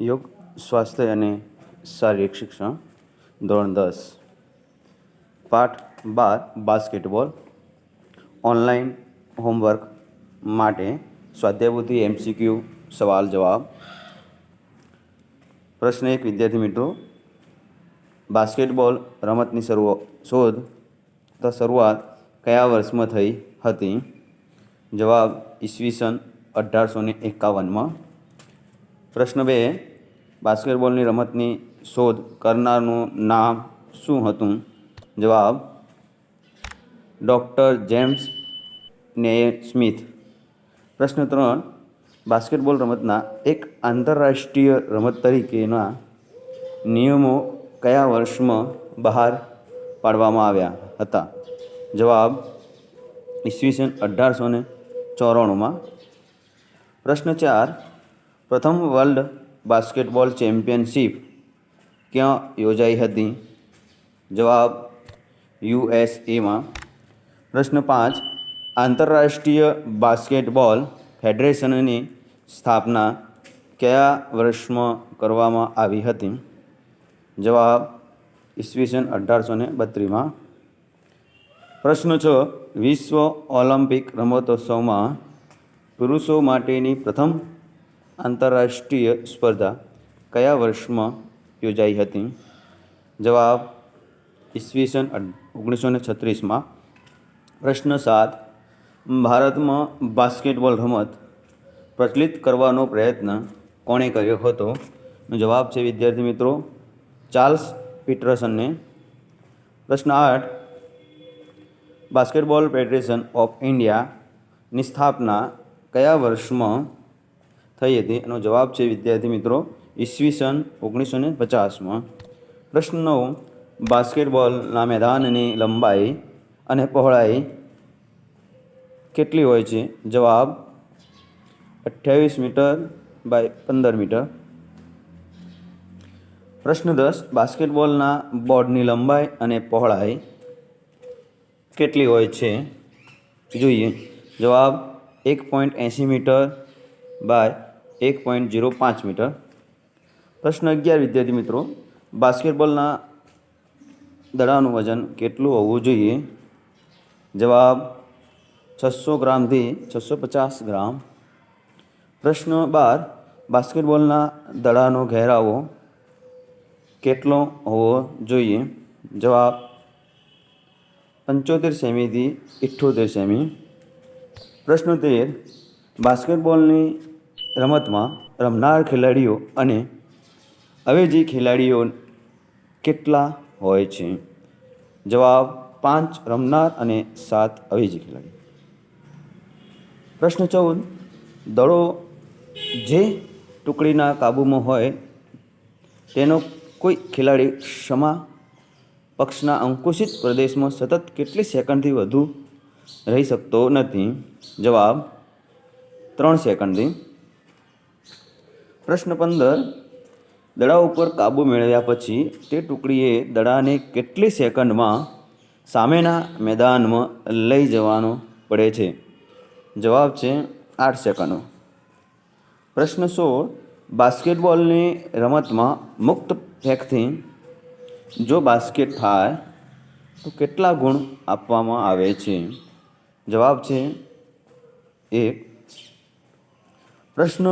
યોગ, સ્વાસ્થ્ય અને શારીરિક શિક્ષણ. ધોરણ દસ. પાઠ બાર, બાસ્કેટબોલ. ઓનલાઈન હોમવર્ક માટે સ્વાધ્યાયબુદ્ધિ એમસીક્યુ, સવાલ જવાબ. પ્રશ્ન એક, વિદ્યાર્થી મિત્રો. બાસ્કેટબોલ રમતની શરૂ, શોધ. તો શરૂઆત કયા વર્ષમાં થઈ હતી? જવાબ ઈસવીસન અઢારસો ને એકાવનમાં. પ્રશ્ન બે, બાસ્કેટબોલની રમતની શોધ કરનારનું નામ શું હતું? જવાબ, ડૉક્ટર જેમ્સ ને સ્મિથ. પ્રશ્ન ત્રણ, બાસ્કેટબોલ રમતના એક આંતરરાષ્ટ્રીય રમત તરીકેના નિયમો કયા વર્ષમાં બહાર પાડવામાં આવ્યા હતા? જવાબ, ઈસવીસન અઢારસો ને ચોરાણુંમાં. પ્રશ્ન ચાર પ્રથમ વર્લ્ડ બાસ્કેટબોલ ચેમ્પિયનશિપ ક્યાં યોજાઈ હતી? જવાબ યુએસએમાં પ્રશ્ન પાંચ, આંતરરાષ્ટ્રીય બાસ્કેટબોલ ફેડરેશનની સ્થાપના કયા વર્ષમાં કરવામાં આવી હતી? જવાબ ઈસવીસન અઢારસો ને બત્રીસમાં. પ્રશ્ન છ, વિશ્વ ઓલિમ્પિક રમતોત્સવમાં પુરુષો માટેની પ્રથમ આંતરરાષ્ટ્રીય સ્પર્ધા કયા વર્ષમાં યોજાઈ હતી? જવાબ, ઈસવીસન ઓગણીસો ને છત્રીસમાં. પ્રશ્ન સાત, ભારતમાં બાસ્કેટબોલ રમત પ્રચલિત કરવાનો પ્રયત્ન કોણે કર્યો હતો? જવાબ છે, વિદ્યાર્થી મિત્રો, ચાર્લ્સ પીટરસનને. પ્રશ્ન આઠ, બાસ્કેટબોલ ફેડરેશન ઓફ ઇન્ડિયાની સ્થાપના કયા વર્ષમાં થઈ હતી. એનો જવાબ છે, વિદ્યાર્થી મિત્રો ઈસવીસન ઓગણીસો ને પચાસમાં. પ્રશ્ન નવ બાસ્કેટબોલના મેદાનની લંબાઈ અને પહોળાઈ કેટલી હોય છે? જવાબ, અઠ્યાવીસ મીટર બાય પંદર મીટર. પ્રશ્ન દસ, બાસ્કેટબોલના બોર્ડની લંબાઈ અને પહોળાઈ કેટલી હોય છે? જોઈએ. જવાબ, એક પોઈન્ટ એંસી મીટર બાય એક પોઈન્ટ જીરો પાંચ મીટર. પ્રશ્ન અગિયાર, વિદ્યાર્થી મિત્રો, બાસ્કેટબોલના દડાનું વજન કેટલું હોવું જોઈએ? જવાબ છસો ગ્રામથી છસો પચાસ ગ્રામ. પ્રશ્ન બાર, બાસ્કેટબોલના દડાનો ઘેરાવો કેટલો હોવો જોઈએ? જવાબ પંચોતેર સેમીથી ઇઠ્ઠોતેર સેમી. પ્રશ્ન તેર, બાસ્કેટબોલની રમતમાં રમનાર ખેલાડીઓ અને અવેજી ખેલાડીઓ કેટલા હોય છે? જવાબ, પાંચ રમનાર અને સાત અવેજી ખેલાડી. પ્રશ્ન ચૌદ. દળો જે ટુકડીના કાબૂમાં હોય, તેનો કોઈ ખેલાડી ક્ષમા પક્ષના અંકુશિત પ્રદેશમાં સતત કેટલી સેકન્ડથી વધુ રહી શકતો નથી? જવાબ, ત્રણ સેકન્ડથી પ્રશ્ન પંદર. દડા ઉપર કાબૂ મેળવ્યા પછી તે ટુકડીએ દડાને કેટલી સેકન્ડમાં સામેના મેદાનમાં લઈ જવાનો પડે છે? જવાબ છે આઠ સેકન્ડો. પ્રશ્ન સોળ. બાસ્કેટબોલની રમતમાં મુક્ત ફેંકથી જો બાસ્કેટ થાય, તો કેટલા ગુણ આપવામાં આવે છે? જવાબ છે એક. પ્રશ્ન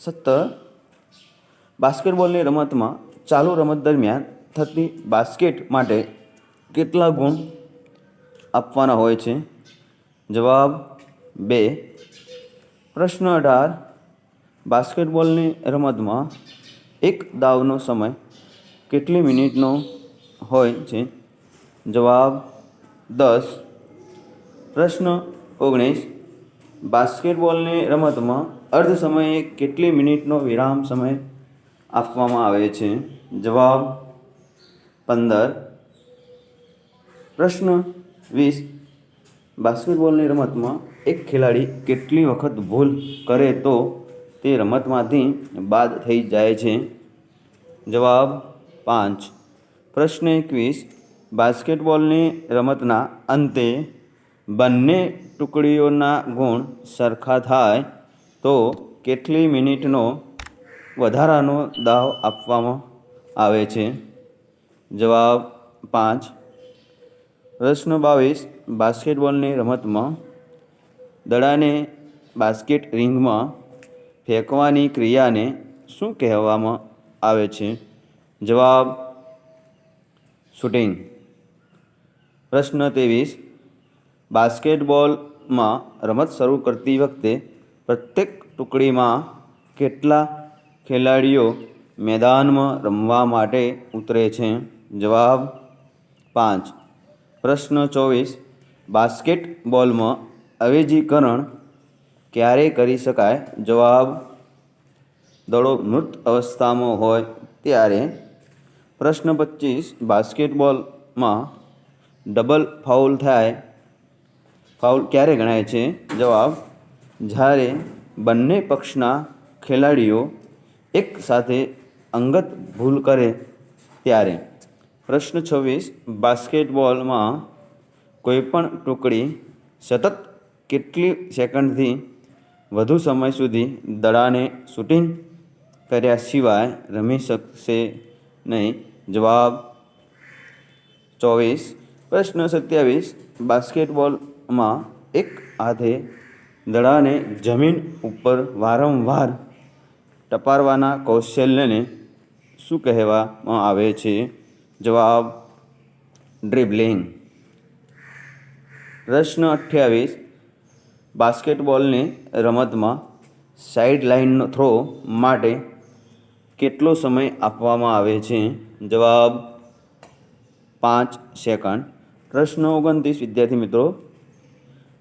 સત્તર બાસ્કેટબોલની રમતમાં ચાલુ રમત દરમિયાન થતી બાસ્કેટ માટે કેટલા ગુણ આપવાના હોય છે? જવાબ બે. પ્રશ્ન અઢાર. બાસ્કેટબોલની રમતમાં એક દાવનો સમય કેટલી મિનિટનો હોય છે? જવાબ દસ. પ્રશ્ન ઓગણીસ. બાસ્કેટબોલની રમતમાં અર્ધ સમયે કેટલી મિનિટનો વિરામ સમય આપવામાં આવે છે? જવાબ પંદર. પ્રશ્ન વીસ. બાસ્કેટબોલની રમતમાં એક ખેલાડી કેટલી વખત ભૂલ કરે તો તે રમતમાંથી બાદ થઈ જાય છે? જવાબ પાંચ. પ્રશ્ન એકવીસ. બાસ્કેટબોલની રમતના અંતે બંને ટુકડીઓના ગુણ સરખા થાય તો કેટલી મિનિટનો વધારાનો દાવ આપવામાં આવે છે? જવાબ પાંચ. પ્રશ્ન બાવીસ. બાસ્કેટબોલની રમતમાં દડાને બાસ્કેટ રિંગમાં ફેંકવાની ક્રિયાને શું કહેવામાં આવે છે? જવાબ શૂટિંગ. પ્રશ્ન ત્રેવીસ. બાસ્કેટબોલમાં રમત શરૂ કરતી વખતે પ્રત્યેક ટુકડીમાં કેટલા ખેલાડીઓ મેદાનમાં રમવા માટે ઉતરે છે? જવાબ પાંચ. પ્રશ્ન ચોવીસ. બાસ્કેટબોલમાં અવેજીકરણ ક્યારે કરી શકાય? જવાબ દડો મૃત અવસ્થામાં હોય ત્યારે. પ્રશ્ન પચીસ. બાસ્કેટબોલમાં ડબલ ફાઉલ થાય. ફાઉલ ક્યારે ગણાય છે? જવાબ જ્યારે બંને પક્ષના ખેલાડીઓ એક સાથે અંગત ભૂલ કરે ત્યારે પ્રશ્ન છવ્વીસ, બાસ્કેટબોલમાં કોઈપણ ટુકડી સતત કેટલી સેકન્ડથી વધુ સમય સુધી દડાને શૂટિંગ કર્યા સિવાય રમી શકશે નહીં? જવાબ ચોવીસ. પ્રશ્ન સત્યાવીસ, બાસ્કેટબોલમાં એક હાથે દડાને જમીન ઉપર વારંવાર ટપારવાના કૌશલ્યને શું કહેવામાં આવે છે? જવાબ ડ્રિબલિંગ પ્રશ્ન અઠ્યાવીસ. બાસ્કેટબોલની રમતમાં સાઇડ લાઇનનો થ્રો માટે કેટલો સમય આપવામાં આવે છે? જવાબ, પાંચ સેકન્ડ પ્રશ્ન ઓગણત્રીસ, વિદ્યાર્થી મિત્રો.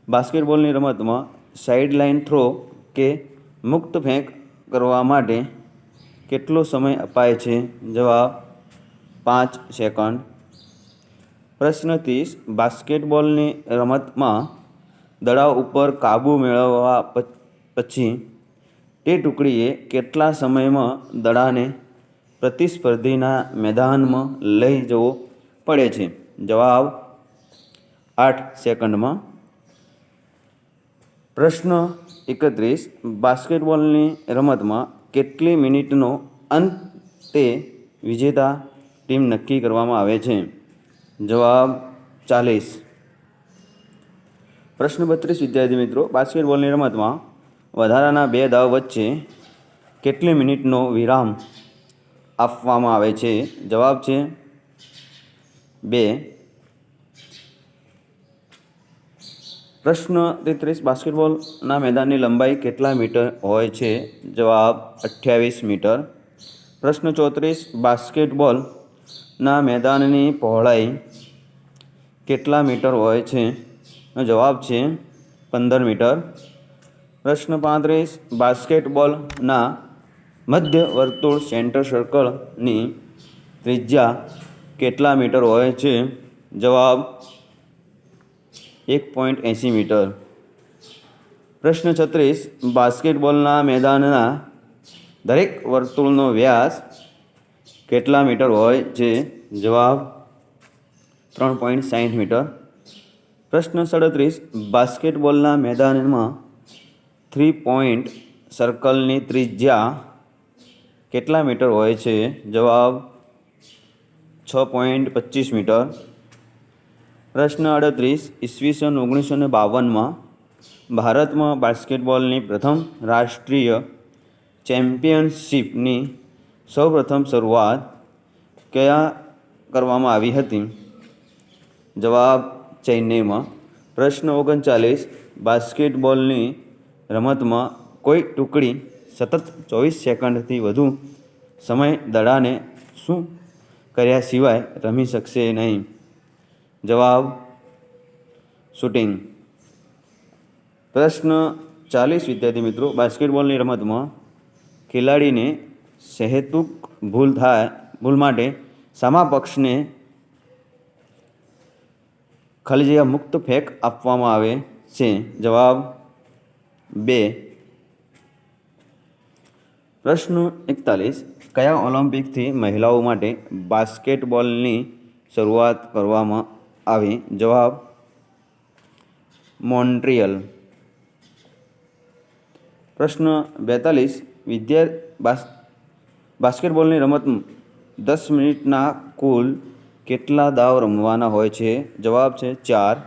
બાસ્કેટબોલની રમતમાં સાઇડ લાઇન થ્રો કે મુક્ત ફેંક કરવા માટે કેટલો સમય અપાય છે? જવાબ, પાંચ સેકન્ડ પ્રશ્ન ત્રીસ, બાસ્કેટબોલની રમતમાં દડા ઉપર કાબૂ મેળવવા પછી તે ટુકડીએ કેટલા સમયમાં દડાને પ્રતિસ્પર્ધીના મેદાનમાં લઈ જવો પડે છે? જવાબ, આઠ સેકન્ડમાં પ્રશ્ન એકત્રીસ. બાસ્કેટબોલની રમતમાં કેટલી મિનિટનો અંતે વિજેતા ટીમ નક્કી કરવામાં આવે છે? જવાબ ચાલીસ. પ્રશ્ન બત્રીસ, વિદ્યાર્થી મિત્રો. બાસ્કેટબોલની રમતમાં વધારાના બે દાવ વચ્ચે કેટલી મિનિટનો વિરામ આપવામાં આવે છે? જવાબ છે બે. પ્રશ્ન તેત્રીસ, બાસ્કેટબોલના મેદાનની લંબાઈ કેટલા મીટર હોય છે? જવાબ, અઠ્યાવીસ મીટર. પ્રશ્ન ચોત્રીસ, બાસ્કેટબોલના મેદાનની પહોળાઈ કેટલા મીટર હોય છે? જવાબ છે, પંદર મીટર. પ્રશ્ન પાંત્રીસ, બાસ્કેટબોલના મધ્ય વર્તુળ સેન્ટર સર્કલની ત્રિજ્યા કેટલા મીટર હોય છે? જવાબ એક પોઈન્ટ એંસી મીટર. પ્રશ્ન છત્રીસ, બાસ્કેટબોલના મેદાનના દરેક વર્તુળનો વ્યાસ કેટલા મીટર હોય છે? જવાબ ત્રણ પોઈન્ટ સાઠ મીટર. પ્રશ્ન સડત્રીસ, બાસ્કેટબોલના મેદાનમાં થ્રી પોઈન્ટ સર્કલની ત્રિજ્યા કેટલા મીટર હોય છે? જવાબ છ પોઈન્ટ પચીસ મીટર. પ્રશ્ન અડત્રીસ ઈસવીસન ઓગણીસો ને બાવનમાં ભારતમાં બાસ્કેટબોલની પ્રથમ રાષ્ટ્રીય ચેમ્પિયનશિપની સૌપ્રથમ શરૂઆત કયા કરવામાં આવી હતી? જવાબ ચેન્નઈમાં. પ્રશ્ન ઓગણચાલીસ, બાસ્કેટબોલની રમતમાં કોઈ ટુકડી સતત ચોવીસ સેકન્ડથી વધુ સમય દડાને શું કર્યા સિવાય રમી શકશે નહીં? જવાબ, શૂટિંગ. પ્રશ્ન ચાલીસ, વિદ્યાર્થી મિત્રો. બાસ્કેટબોલની રમતમાં ખેલાડીને સહેતુક ભૂલ થાય, ભૂલ માટે સામા પક્ષને ખાલી મુક્ત ફેંક આપવામાં આવે છે. જવાબ, બે. પ્રશ્ન એકતાલીસ. કયા ઓલિમ્પિકથી મહિલાઓ માટે બાસ્કેટબોલની શરૂઆત કરવામાં આવી. જવાબ, મોન્ટ્રિયલ. પ્રશ્ન બેતાલીસ. વિદ્યા બાસ્કેટબોલની રમત દસ મિનિટના કુલ કેટલા દાવ રમવાના હોય છે? જવાબ છે ચાર.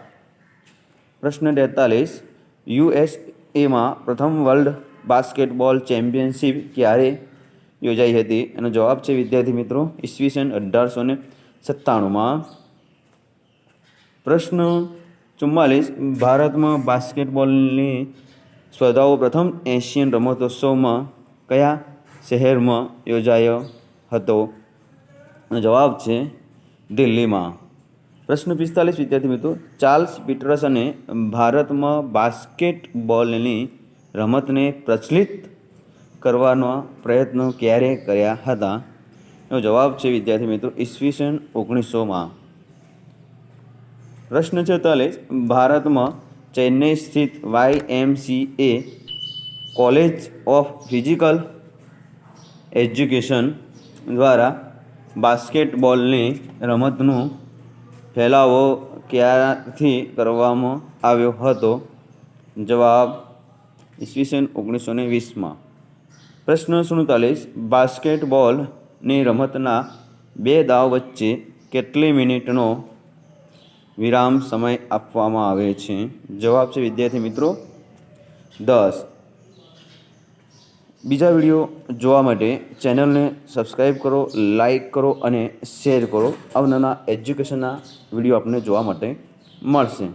પ્રશ્ન તેતાલીસ યુએસએમાં પ્રથમ વર્લ્ડ બાસ્કેટબોલ ચેમ્પિયનશિપ ક્યારે યોજાઈ હતી? એનો જવાબ છે, વિદ્યાર્થી મિત્રો, ઈસવીસન અઢારસો ને સત્તાણુંમાં. પ્રશ્ન ચુમ્માલીસ. ભારતમાં બાસ્કેટબોલની સ્પર્ધાઓ પ્રથમ એશિયન રમતોત્સવમાં કયા શહેરમાં યોજાયો હતો? જવાબ છે દિલ્હીમાં. પ્રશ્ન પિસ્તાલીસ, વિદ્યાર્થી મિત્રો. ચાર્લ્સ પીટરસને ભારતમાં બાસ્કેટબોલની રમતને પ્રચલિત કરવાનો પ્રયત્નો ક્યારે કર્યા હતા? એનો જવાબ છે, વિદ્યાર્થી મિત્રો, ઈસવીસન ઓગણીસોમાં. પ્રશ્ન છેતાલીસ ભારતમાં ચેન્નઈ સ્થિત Y M C A college of physical education દ્વારા બાસ્કેટબોલની રમતનું ફેલાવો ક્યારથી કરવામાં આવ્યો હતો? જવાબ ઈસવીસન ઓગણીસો ને વીસમાં. પ્રશ્ન સુડતાલીસ. બાસ્કેટબોલની રમતના બે દાવ વચ્ચે કેટલી મિનિટનો વિરામ સમય આપવામાં આવે છે. જવાબ છે વિદ્યાર્થી મિત્રો દસ. બીજા વીડિયો જોવા માટે ચેનલને સબસ્ક્રાઈબ કરો લાઈક કરો અને શેર કરો. આવનારા એજ્યુકેશનના વીડિયો આપને જોવા માટે મળશે.